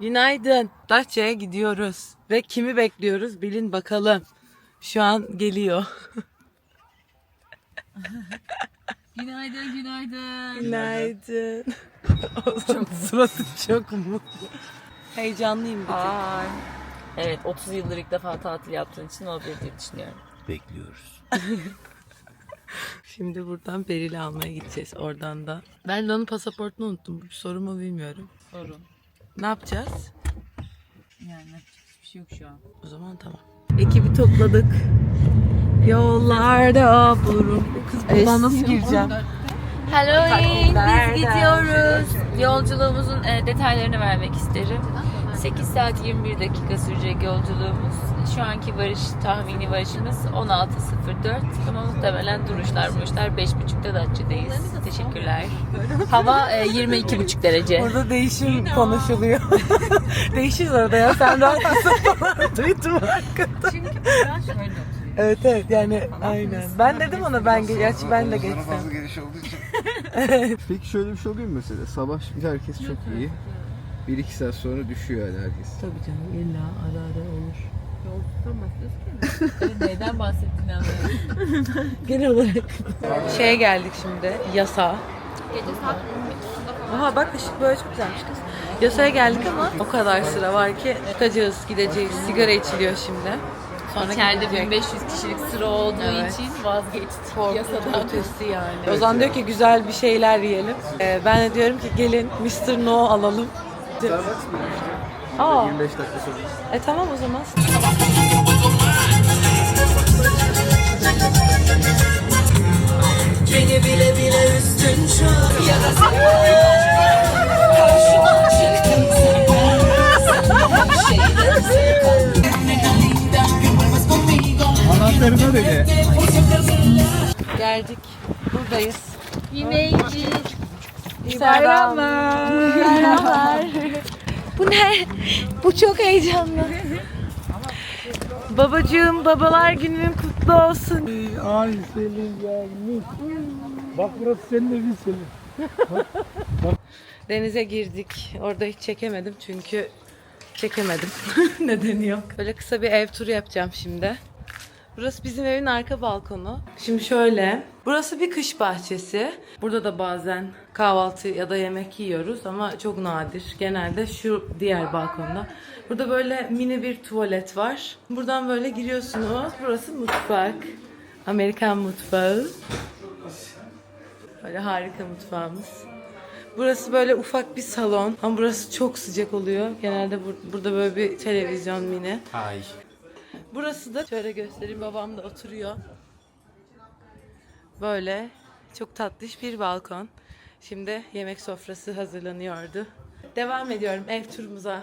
Günaydın. Datça'ya gidiyoruz. Ve kimi bekliyoruz bilin bakalım. Şu an geliyor. Günaydın, günaydın. Günaydın. çok suratı çok mutlu. Heyecanlıyım bir. Ay. Evet, 30 yıldır ilk defa tatil yaptığın için olabilir diye düşünüyorum. Bekliyoruz. Şimdi buradan Beril'i almaya gideceğiz oradan da. Ben de onun pasaportunu unuttum. Bu soru mu bilmiyorum. Sorun. Ne yapacağız? Yani hiçbir şey yok şu an. O zaman tamam. Ekibi topladık. Yollarda burun. Kız buradan nasıl gireceğim? Halloween, biz gidiyoruz. Yolculuğumuzun e, detaylarını vermek isterim. 8 saat 21 dakika sürecek yolculuğumuz. Şu anki varış, tahmini varışımız 16.04 ama muhtemelen duruşlar muruşlar 5.30'da Datça'dayız. Teşekkürler. Hava e, 22.5 derece. Orada değişim konuşuluyor. Değişiz orada ya. Sen rahat mısın falan. Duydum hakikaten. Çünkü ben şöyle. Evet evet yani aynen. Ben dedim ona ben ge- gerçi ben de Omuzları fazla geniş olduğu için. Peki şöyle bir şey oluyor mu mesela? Sabah şimdi herkes çok iyi. 1-2 saat sonra düşüyor yani herkes. Tabii canım illa ara ara olur. Neyden bahsettiğini anlıyorum. Genel olarak. Şeye geldik şimdi. Yasa. Gece saat Aha bak ışık böyle çok güzelmiş kız. Yasaya geldik ama o kadar sıra var ki çıkacağız, gideceğiz. Sigara içiliyor şimdi. Sonra İçeride gidecek. 1500 kişilik sıra olduğu Evet. için vazgeçtik Korkunç yasadan. ötesi yani. Ozan diyor ki güzel bir şeyler yiyelim. Ee, ben de diyorum ki gelin Mr. No alalım. Starbucks mı? Aa, 25 dakika sonra. e tamam o zaman. Beni bile bile üstün şu Yarası Karşıma sen şeyden sevkan Anahtarına dedi. Geldik. Buradayız. Yemeğci. Bayramlar. Bayramlar. Bu ne? Bu çok heyecanlı. Babacığım babalar günün kutlu olsun. Ay Selin gelmiş. Bak burası senin evin Selin. Denize girdik. Orada hiç çekemedim çünkü çekemedim. Nedeni yok. Böyle kısa bir ev turu yapacağım şimdi. Burası bizim evin arka balkonu. Şimdi şöyle. Burası bir kış bahçesi. Burada da bazen kahvaltı ya da yemek yiyoruz ama çok nadir. Genelde şu diğer balkonda. Burada böyle mini bir tuvalet var. Buradan böyle giriyorsunuz. Burası mutfak. Amerikan mutfağı. Böyle harika mutfağımız. Burası böyle ufak bir salon ama burası çok sıcak oluyor. Genelde bur- burada böyle bir televizyon mini. Ay. Burası da şöyle göstereyim babam da oturuyor. Böyle çok tatlış bir balkon. Şimdi yemek sofrası hazırlanıyordu. Devam ediyorum ev turumuza.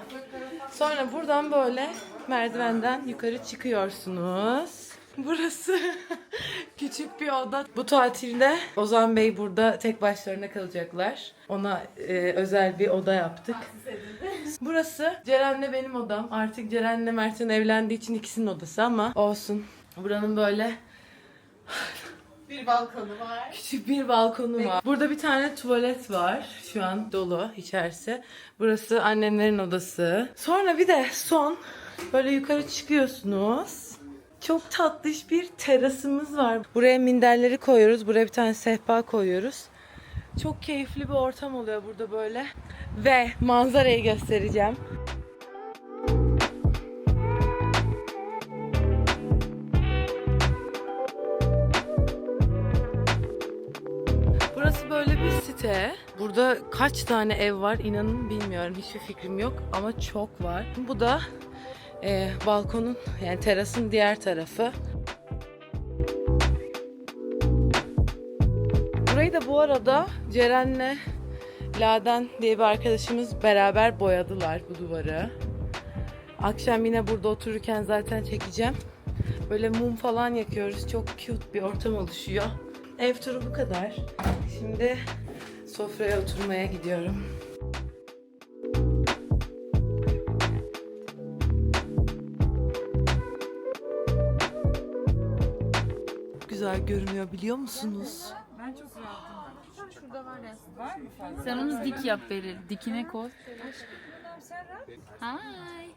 Sonra buradan böyle merdivenden yukarı çıkıyorsunuz. Burası küçük bir oda. Bu tatilde Ozan Bey burada tek başlarına kalacaklar. Ona e, özel bir oda yaptık. Burası Ceren'le benim odam. Artık Ceren'le Mert'in evlendiği için ikisinin odası ama olsun. Buranın böyle Bir balkonu var. küçük bir balkonu var. Burada bir tane tuvalet var. Şu an dolu içerisi. Burası annemlerin odası. Sonra bir de son böyle yukarı çıkıyorsunuz. Çok tatlış bir terasımız var. Buraya minderleri koyuyoruz. Buraya bir tane sehpa koyuyoruz. Çok keyifli bir ortam oluyor burada böyle. Ve manzarayı göstereceğim. Site. Burada kaç tane ev var inanın bilmiyorum. Hiçbir fikrim yok ama çok var. Bu da e, balkonun yani terasın diğer tarafı. Burayı da bu arada Ceren'le Laden diye bir arkadaşımız beraber boyadılar bu duvarı. Akşam yine burada otururken zaten çekeceğim. Böyle mum falan yakıyoruz. Çok cute bir ortam oluşuyor. Ev turu bu kadar. Şimdi sofraya oturmaya gidiyorum. Güzel görünüyor biliyor musunuz? Sen onu dik yap Beril. Dikine koy. Hi.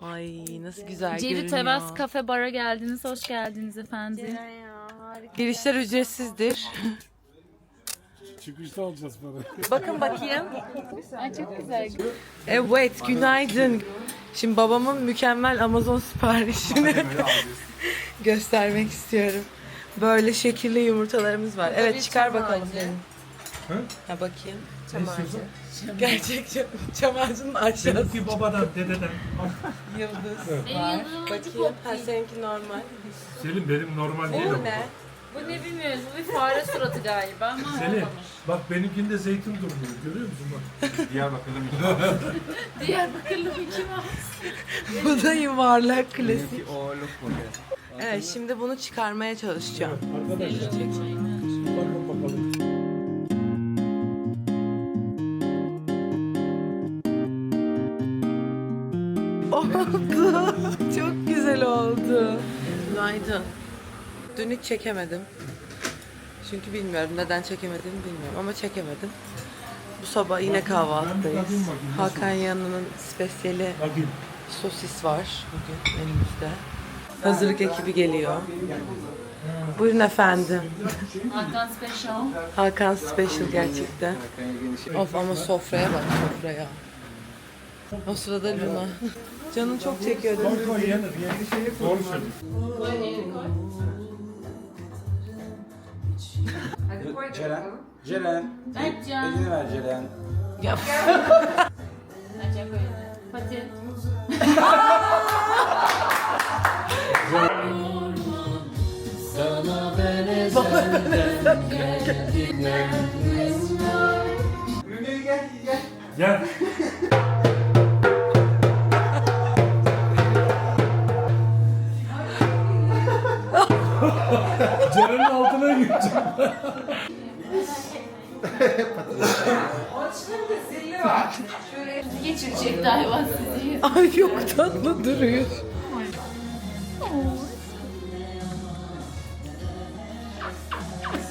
Ay nasıl güzel Ceri görünüyor. Teras Kafe Bar'a geldiniz. Hoş geldiniz efendim. Girişler ücretsizdir. Çıkışta alacağız para. Bakın bakayım. Ay çok güzel. Evet günaydın. Şimdi babamın mükemmel Amazon siparişini göstermek istiyorum. Böyle şekilli yumurtalarımız var. Evet çıkar bakalım benim. Ha bakayım. Çam ağacı. Gerçek çam, çam ağacının aşağısı Benimki babadan, dededen. yıldız var. Bakayım. Ha seninki normal. Selim benim normal değil. Bu ne? Bu ne bilmiyoruz. Bu bir fare suratı galiba ama Selim bak benimkinde zeytin durmuyor. Görüyor musun bak. Diyarbakırlı bir kim var? Bu da yuvarlak klasik. Benimki oğurluk model. Evet şimdi bunu çıkarmaya çalışacağım. Arkadaşlar bakın bakalım. Oldu. Çok güzel oldu. Günaydın. Dün hiç çekemedim. Çünkü bilmiyorum neden çekemediğimi bilmiyorum ama çekemedim. Bu sabah yine kahvaltıdayız. Hakan Yanı'nın spesiyeli sosis var bugün elimizde. Hazırlık ekibi geliyor. Buyurun efendim. Hakan Special. Hakan Special gerçekten. Of ama sofraya bak sofraya. O sırada Luna. Canım çok çekiyor. değil mi? Koy koy yenir. Doğru söylüyorsun. Ceren. Ceren. Berkcan. Elini ver Ceren. Ya, Berkcan koyun. Fatih. Gel. Ceren'in altına gireceğim. Geçirecek hayvan sizi. Ay yok tatlı duruyor.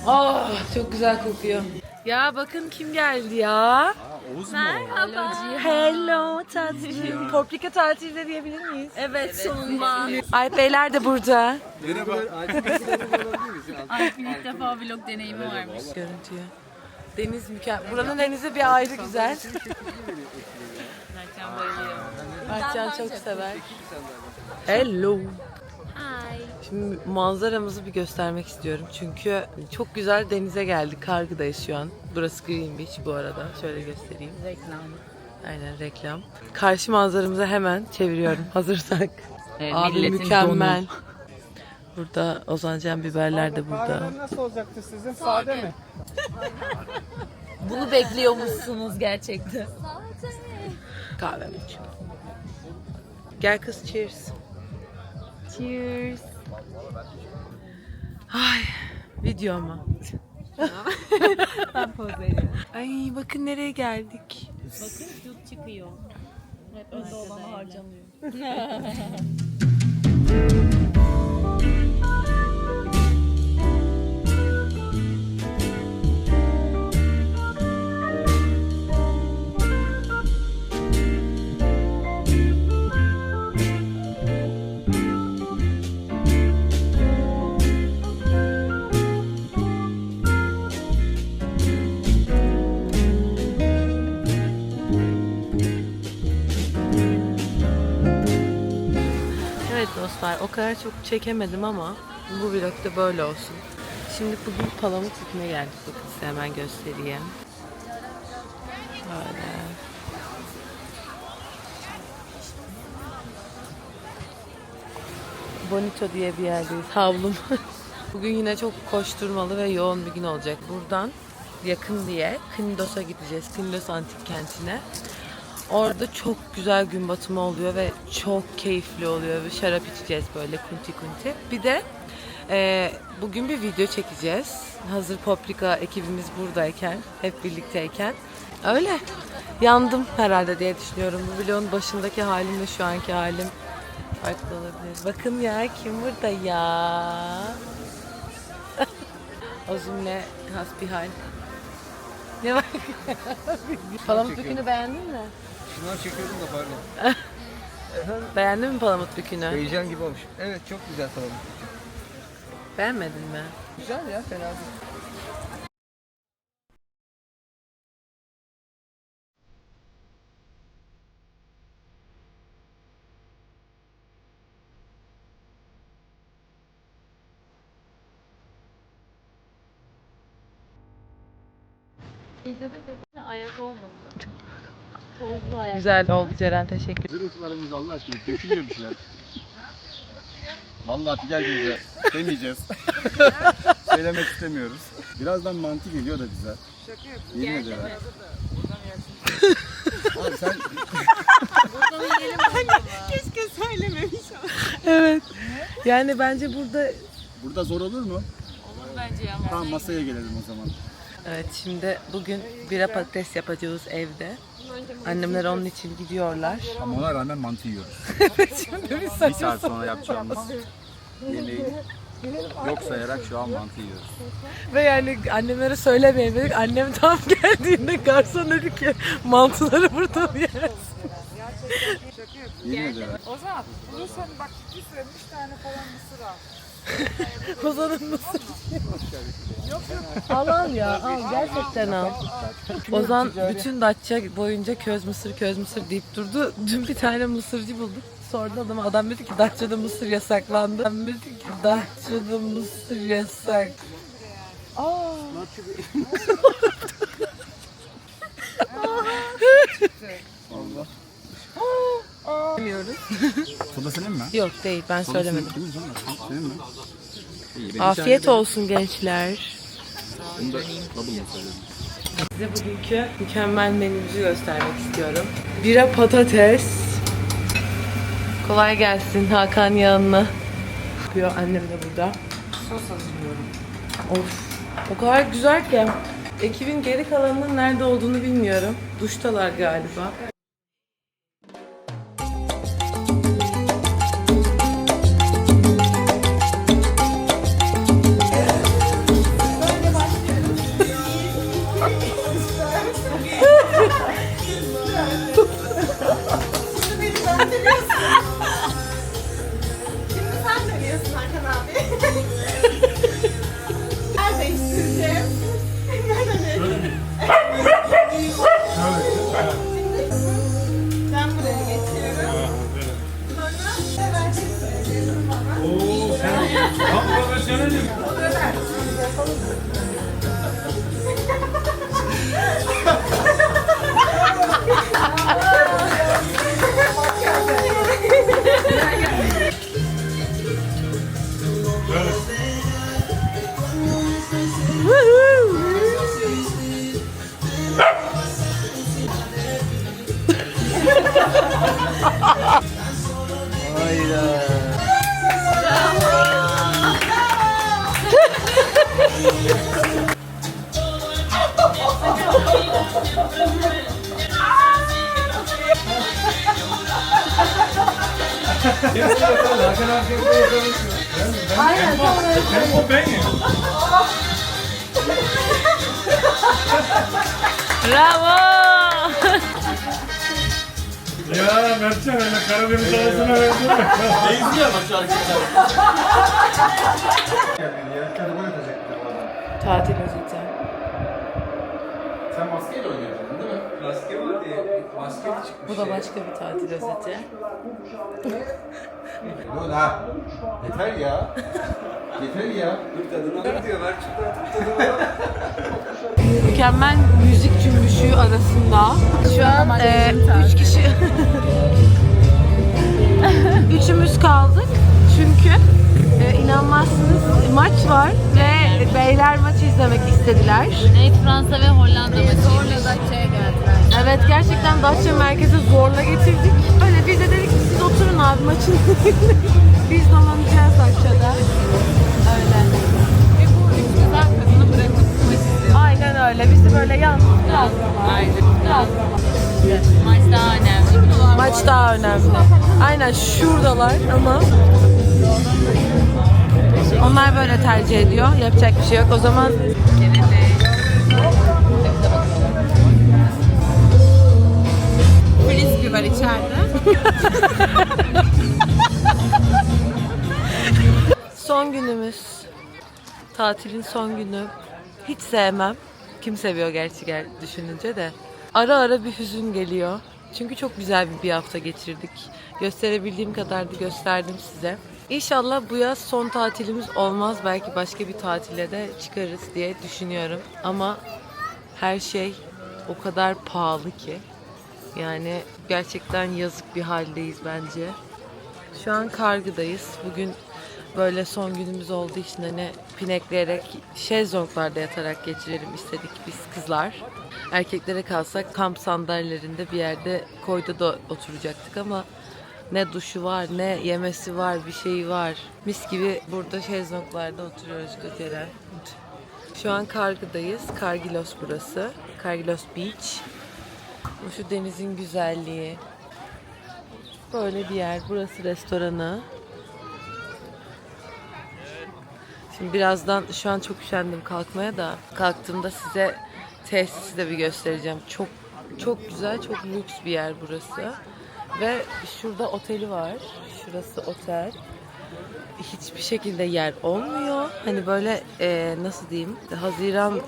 Ah çok güzel kokuyor. Ya bakın kim geldi ya? Merhaba. Hello tatlım. Paprika tatilde diyebilir miyiz? Evet sonunda. Ay beyler de burada. Ay ilk defa vlog deneyimi varmış. Görüntüyü. Deniz mükemmel. Buranın denizi bir ayrı güzel. Berkcan bayılıyor. Mertcan çok sever. Hello. Şimdi manzaramızı bir göstermek istiyorum. Çünkü çok güzel denize geldik. Kargıdayız şu an. Burası Green Beach bu arada. Şöyle göstereyim. Reklam. Aynen reklam. Karşı manzaramızı hemen çeviriyorum hazırsak. Evet, Abi mükemmel. Burada Ozan Can biberler de burada. nasıl olacaktı sizin? Sade mi? Bunu bekliyormuşsunuz gerçekten. Kahve içiyorum. Gel kız cheers. Cheers. Ay video mu? Ben poz veriyorum. Ay bakın nereye geldik. Bakın şut çıkıyor. Hep önde olanı harcanıyor. kadar çok çekemedim ama bu vlogda böyle olsun. Şimdi bugün palamut dikime geldik. Bakın size hemen göstereyim. Böyle. Bonito diye bir yerdeyiz. Havlum. Bugün yine çok koşturmalı ve yoğun bir gün olacak. Buradan yakın diye Knidos'a gideceğiz. Knidos Antik Kenti'ne. Orada çok güzel gün batımı oluyor ve çok keyifli oluyor. Ve şarap içeceğiz böyle kunti kunti. Bir de e, bugün bir video çekeceğiz. Hazır Poprika ekibimiz buradayken, hep birlikteyken. Öyle. Yandım herhalde diye düşünüyorum. Bu vlogun başındaki halimle şu anki halim farklı olabilir. Bakın ya kim burada ya? Azimle hasbihal. Ne var? Palamut bükünü beğendin mi? Şundan çekiyordum da pardon. Beğendin mi palamut bükünü? Heyecan gibi olmuş. Evet çok güzel tamam. Beğenmedin mi? Güzel ya fena değil. Ayak olmadı. Güzel oldu Ceren teşekkür Zırıltılarımız Allah aşkına dökülüyor bir şeyler. Vallahi gel bize. Demeyeceğiz. Söylemek istemiyoruz. Birazdan mantı geliyor da bize. Şaka yapıyorsun. Yemin ederim. Abi sen Evet. Yani bence burada burada zor olur mu? Olur bence ya. Tamam masaya gelelim o zaman. Evet şimdi bugün bira patates yapacağız evde. Annemler onun için gidiyorlar. Ama ona rağmen mantı yiyoruz. Şimdi bir Bir saçma saat sonra yapacağımız yemeği yok sayarak şu an mantı yiyoruz. Ve yani annemlere söylemeyin dedik. Annem tam geldiğinde garson dedi ki mantıları burada mı yersin? Yemin ederim. Ozan, bulursan bak bir sürü üç tane falan mısır al. Ozan'ın mısır. al al ya al gerçekten al. Ozan bütün Datça boyunca köz mısır köz mısır deyip durdu. Dün bir tane mısırcı bulduk. Sordu adama adam dedi ki Datça'da mısır yasaklandı. Adam dedi ki Datça'da mısır yasak. Aa. Bilmiyoruz. Soda senin mi? Yok değil ben söylemedim. Senin mi? İyi, Afiyet olsun gençler. Bunu da double'la söyledim. Size bugünkü mükemmel menümüzü göstermek istiyorum. Bira patates. Kolay gelsin Hakan yanına. Yapıyor annem de burada. Sos hazırlıyorum. Of. O kadar güzel ki. Ekibin geri kalanının nerede olduğunu bilmiyorum. Duştalar galiba. Ya Mertcan öyle Karadeniz arasına verdin mi? Tatil özeti. Sen maskeyle oynuyorsun değil mi? Maske var diye maske çıkmış. Bu da başka bir tatil özeti. Dur ha. Yeter ya. Yeter ya. Dur tadına dur diyorlar. Mükemmel müzik cümbüşü arasında. Şu an e, üç kişi... Üçümüz kaldık. Çünkü e, inanmazsınız maç var ve beyler maçı izlemek istediler. Evet Fransa ve Hollanda maçı. Zorla Datça'ya geldiler. Evet gerçekten Datça merkeze zorla getirdik. Öyle biz de dedik ki siz oturun abi maçın. biz dolanacağız Datça'da. Öyle. Ve bu üç güzel kadını bırakıp maç izliyor. Aynen öyle. Bizi böyle yalnız Aynen. Maç daha önemli. Maç daha önemli. Aynen şuradalar ama onlar böyle tercih ediyor. Yapacak bir şey yok. O zaman Frisbee var içeride. Son günümüz. Tatilin son günü. Hiç sevmem. Kim seviyor gerçi gel düşününce de. Ara ara bir hüzün geliyor. Çünkü çok güzel bir, bir hafta geçirdik. Gösterebildiğim kadar da gösterdim size. İnşallah bu yaz son tatilimiz olmaz. Belki başka bir tatile de çıkarız diye düşünüyorum. Ama her şey o kadar pahalı ki. Yani gerçekten yazık bir haldeyiz bence. Şu an kargıdayız. Bugün böyle son günümüz olduğu için ne pinekleyerek şezlonglarda yatarak geçirelim istedik biz kızlar. Erkeklere kalsak kamp sandalyelerinde bir yerde koyda da oturacaktık ama ne duşu var ne yemesi var bir şeyi var. Mis gibi burada şezlonglarda oturuyoruz götüren. Şu an kargıdayız. Kargilos burası. Kargilos Beach. Şu denizin güzelliği. Böyle bir yer. Burası restoranı. Şimdi birazdan şu an çok üşendim kalkmaya da kalktığımda size tesisi de bir göstereceğim. Çok çok güzel, çok lüks bir yer burası. Ve şurada oteli var. Şurası otel. Hiçbir şekilde yer olmuyor. Hani böyle e, nasıl diyeyim? Haziran,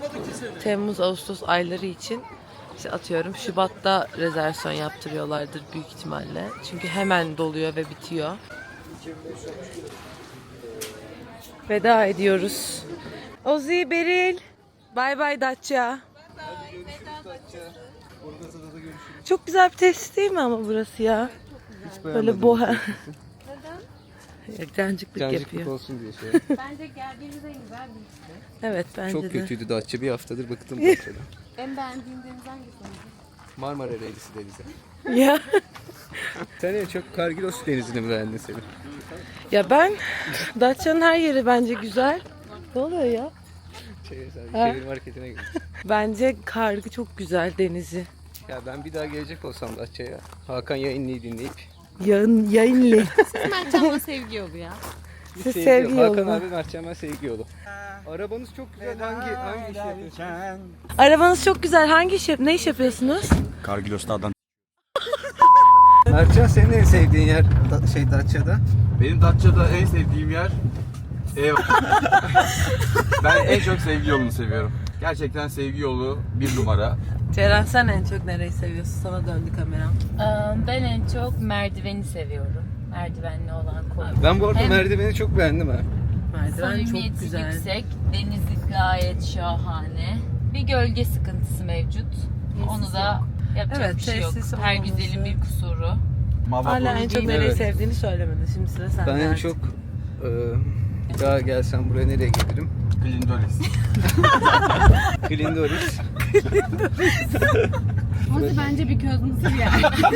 Temmuz, Ağustos ayları için işte atıyorum Şubat'ta rezervasyon yaptırıyorlardır büyük ihtimalle. Çünkü hemen doluyor ve bitiyor. Veda ediyoruz. Ozi, Beril. Bay bay Datça. Çok güzel bir tesis değil mi ama burası ya? Hiç Böyle boha. Neden? Cancıklık Cancıklık yapıyor. olsun diye şey. Bence geldiğimizde güzel bir Evet bence Çok de. kötüydü Datça bir haftadır bıktım Datça'dan. En beğendiğin deniz hangisi? Marmara Reylisi denizi. Ya. Sen en çok Kargilos denizini beğendin senin? Ya ben Datça'nın her yeri bence güzel. Ne oluyor ya? Çevir, marketine git. Bence kargı çok güzel denizi. Ya ben bir daha gelecek olsam Datça'ya Hakan yayınlıyı dinleyip Yayın, yayınlı. Mertcan'la sevgi yolu ya. Siz sevgi Hakan yolu. abi Mertcan ben sevgi yolu. Arabanız çok güzel. Hangi hangi iş yapıyorsunuz? Arabanız çok güzel. Hangi iş yap- ne iş yapıyorsunuz? Kargilos'ta adam. Mertcan senin en sevdiğin yer da, şey Datça'da. Benim Datça'da en sevdiğim yer ev. ben en çok sevgi yolunu seviyorum. Gerçekten sevgi yolu bir numara. Ceren sen en çok nereyi seviyorsun? Sana döndü kameram. Ee, Ben en çok merdiveni seviyorum. Merdivenli olan koy. Ben bu arada Hem- merdiveni çok beğendim ha. Merdiven çok Samimiyeti güzel. yüksek, denizi gayet şahane. Bir gölge sıkıntısı mevcut. Onu da yapacak Evet, bir şey yok. Her olmaması. güzelin bir kusuru. Hala en çok nereyi Evet. sevdiğini söylemedi. Şimdi sıra sende. Ben en artık. çok e, daha gelsem buraya nereye gelirim? Glindoris. Glindoris. Burası bence bir köz mısır yani.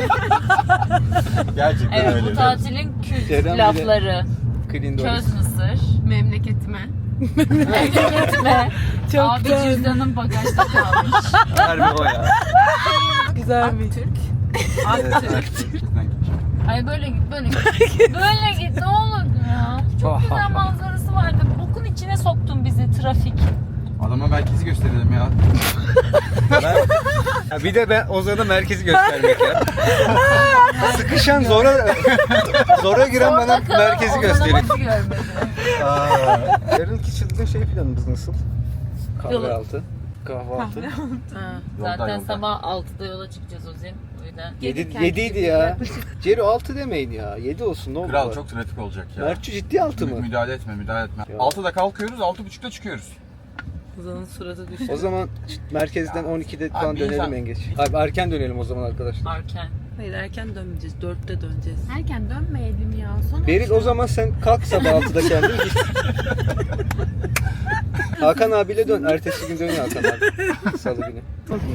Gerçekten Evet öyle. bu tatilin kült bile- lafları. Glindoris. Köz mısır. Memleketime. Memleketme. Çok Abi güzel. cüzdanın bagajda kalmış. Harbi o ya. Güzel bir. Ay böyle git böyle git. böyle git ne olur ya. Çok güzel manzarası vardı. Bokun içine soktun bizi trafik. Adama merkezi gösterelim ya. Ya bir de ben Ozan'a merkezi göstermek ya. Sıkışan zora zora giren bana Orada kalan merkezi gösterin. görmedi? Yarınki çılgın şey planımız nasıl? Kahvaltı. Kahvaltı. Zaten yolda. sabah 6'da yola çıkacağız Ozin. O yüzden. 7 yediydi ya. Cero 6 demeyin ya. 7 olsun ne olur. Kral çok trafik olacak ya. Mertçi ciddi 6 Mü- mı? Müdahale etme, müdahale etme. Ya. 6'da kalkıyoruz, 6.30'da çıkıyoruz. Ozan'ın suratı düştü. O zaman merkezden 12'de falan Abi dönelim insan- en geç. Abi erken dönelim o zaman arkadaşlar. Arken. Hayır erken dönmeyeceğiz. Dörtte döneceğiz. Erken dönmeyelim ya. Sonra Beril o zaman sen kalk sabah 6'da kendin git. Hakan abiyle dön. Ertesi gün dön Hakan abi. Salı günü.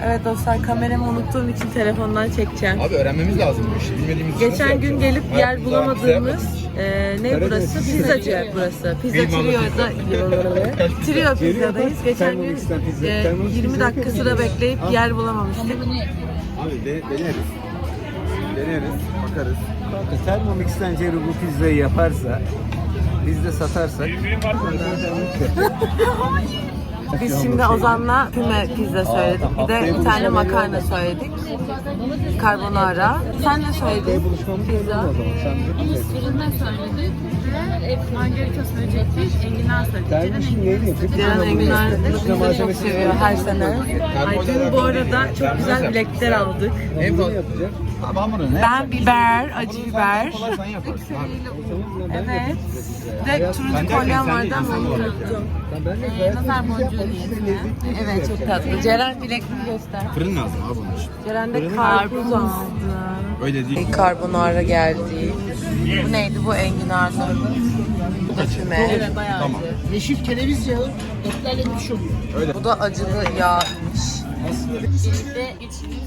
Evet dostlar kameramı unuttuğum için telefondan çekeceğim. Abi öğrenmemiz lazım bu işi. Bilmediğimiz Geçen gün gelip yer bulamadığımız e, ne Karadeniz burası? pizza. Pizzacı bursı. Pizza. Trio'da Trio pizzadayız. Geçen gün e, Thermomix 20 pizza dakika sıra bekleyip yer bulamamıştık. Abi de, deneriz. Deneriz, bakarız. Kanka Thermomix'ten Cero bu pizzayı yaparsa biz de satarsak Biz şimdi Ozan'la füme pizza söyledik. Bir de bir tane makarna söyledik. Carbonara. Sen ne söyledin? Pizza. Biz fırında söyledik. Ve margarita söyleyecektik. Enginar söyleyecektik. Ceren enginarlı çok seviyor her sene. Ay, bu arada çok güzel bilekler aldık. Ben biber, acı biber. Evet. De turuncu kolyem vardı ama onu unuttum. Nazar boncuğu niyetine. Evet çok tatlı. Ceren bilekliği göster. Fırın lazım abi bunun için. Ceren de karpuz aldı. Öyle değil. Karbonara geldi. Bu neydi bu enginarlı? Bu da füme. Evet bayağı Tamam. Yeşil kereviz yağı etlerle müthiş oluyor. Bu da acılı yağmış. Birlikte geçirdiğimiz en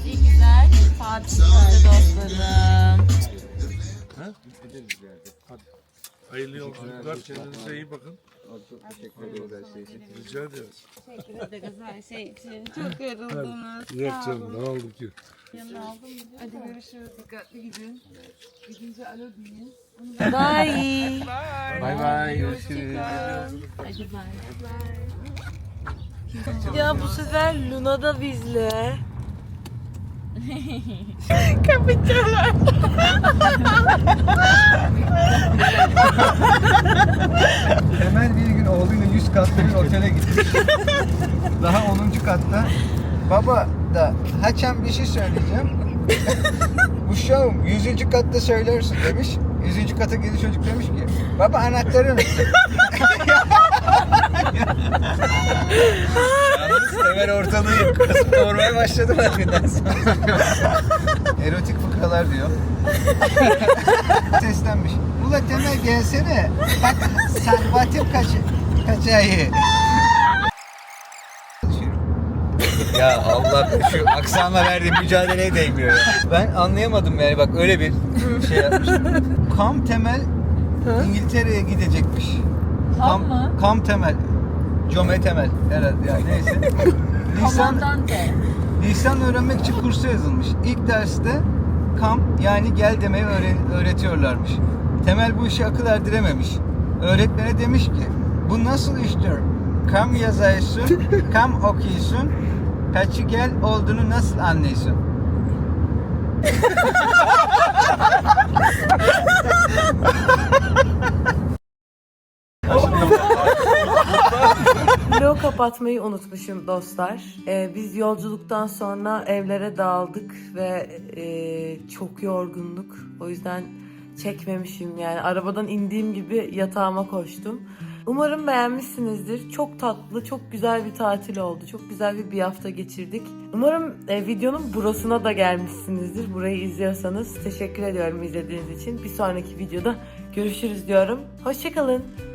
Hayırlı yolculuklar. Kendinize iyi bakın. Rica ederim. Her şey için çok yoruldunuz. Yok canım ne oldu ki? Hadi görüşürüz. Dikkatli gidin. Gidince alo deyin. Bye. Bay bay. Görüşürüz. Hadi bay. Ya bu sefer Luna da bizle. Temel bir gün oğluyla 100 katlı bir otele gitmiş. Daha 10. katta. Baba da haçan bir şey söyleyeceğim. Uşağım 100. katta söylersin demiş. 100. kata gidi çocuk demiş ki baba anahtarı. Temel ortalığı kasıp doğurmaya başladı benden sonra. Erotik fıkralar diyor. Seslenmiş. Ula Temel gelsene. Bak Salvatim kaç kaçayı. Ya Allah şu aksanla verdiğim mücadeleye değmiyor ya. Ben anlayamadım yani bak öyle bir şey yapmış. Kam Temel İngiltere'ye gidecekmiş. Kam, mı? Kam Temel. Jome Temel herhalde yani neyse. Komandante. lisan öğrenmek için kursa yazılmış. İlk derste kam yani gel demeyi öğren- öğretiyorlarmış. Temel bu işi akıl erdirememiş. Öğretmene demiş ki bu nasıl iştir? Kam yazıyorsun, kam okuyorsun, kaçı gel olduğunu nasıl anlıyorsun? Vlogu kapatmayı unutmuşum dostlar. Ee, biz yolculuktan sonra evlere dağıldık ve e, çok yorgunduk. O yüzden çekmemişim yani. Arabadan indiğim gibi yatağıma koştum. Umarım beğenmişsinizdir. Çok tatlı, çok güzel bir tatil oldu. Çok güzel bir bir hafta geçirdik. Umarım e, videonun burasına da gelmişsinizdir. Burayı izliyorsanız teşekkür ediyorum izlediğiniz için. Bir sonraki videoda görüşürüz diyorum. Hoşçakalın.